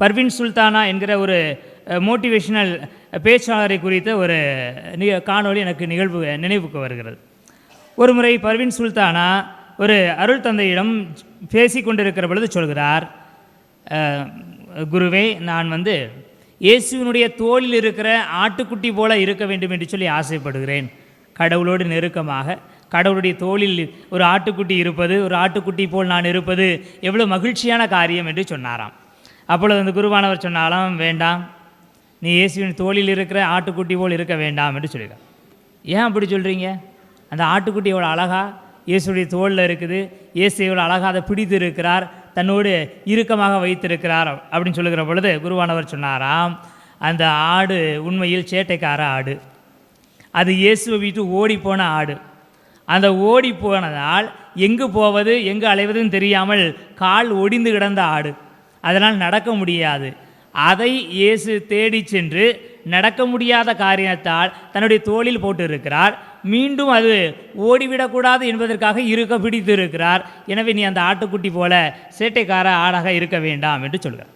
பர்வின் சுல்தானா என்கிற ஒரு மோட்டிவேஷனல் பேச்சாளரை குறித்த ஒரு நிக காணொளி எனக்கு நிகழ்வு நினைவுக்கு வருகிறது. ஒரு முறை பர்வின் சுல்தானா ஒரு அருள் தந்தையிடம் பேசி கொண்டிருக்கிற பொழுது சொல்கிறார் குருவே நான் வந்து இயேசுவினுடைய தோளில் இருக்கிற ஆட்டுக்குட்டி போல இருக்க வேண்டும் என்று சொல்லி ஆசைப்படுகிறேன். கடவுளோடு நெருக்கமாக கடவுளுடைய தோளில் ஒரு ஆட்டுக்குட்டி இருப்பது ஒரு ஆட்டுக்குட்டி போல் நான் இருப்பது எவ்வளோ மகிழ்ச்சியான காரியம் என்று சொன்னாராம். அப்பொழுது அந்த குருவானவர் சொன்னாலாம் வேண்டாம். நீ இயேசுவின் தோளில் இருக்கிற ஆட்டுக்குட்டி போல் இருக்க வேண்டாம் என்று சொல்லியிருக்கார் ஏன் அப்படி சொல்கிறீங்க அந்த ஆட்டுக்குட்டி எவ்வளோ அழகா இயேசுடைய தோளில் இருக்குது இயேசு எவ்வளோ அழகாக அதை பிடித்து இருக்கிறார் தன்னோடு இறுக்கமாக வைத்திருக்கிறார் அப்படின்னு சொல்லுகிற பொழுது குருவானவர் சொன்னாராம் அந்த ஆடு உண்மையில் சேட்டைக்கார ஆடு. அது இயேசுவை விட்டு ஓடிப்போன ஆடு. அந்த ஓடி போனதால் எங்கு போவது எங்கு அலைவதுன்னு தெரியாமல் கால் ஒடிந்து கிடந்த ஆடு. அதனால் நடக்க முடியாது. அதை இயேசு தேடி சென்று நடக்க முடியாத காரியத்தால் தன்னுடைய தோளில் போட்டு இருக்கிறார் மீண்டும் அது ஓடிவிடக்கூடாது என்பதற்காக இருக்க பிடித்து இருக்கிறார் எனவே நீ அந்த ஆட்டுக்குட்டி போல சேட்டைக்கார ஆடாக இருக்க வேண்டாம் என்று சொல்கிறார்.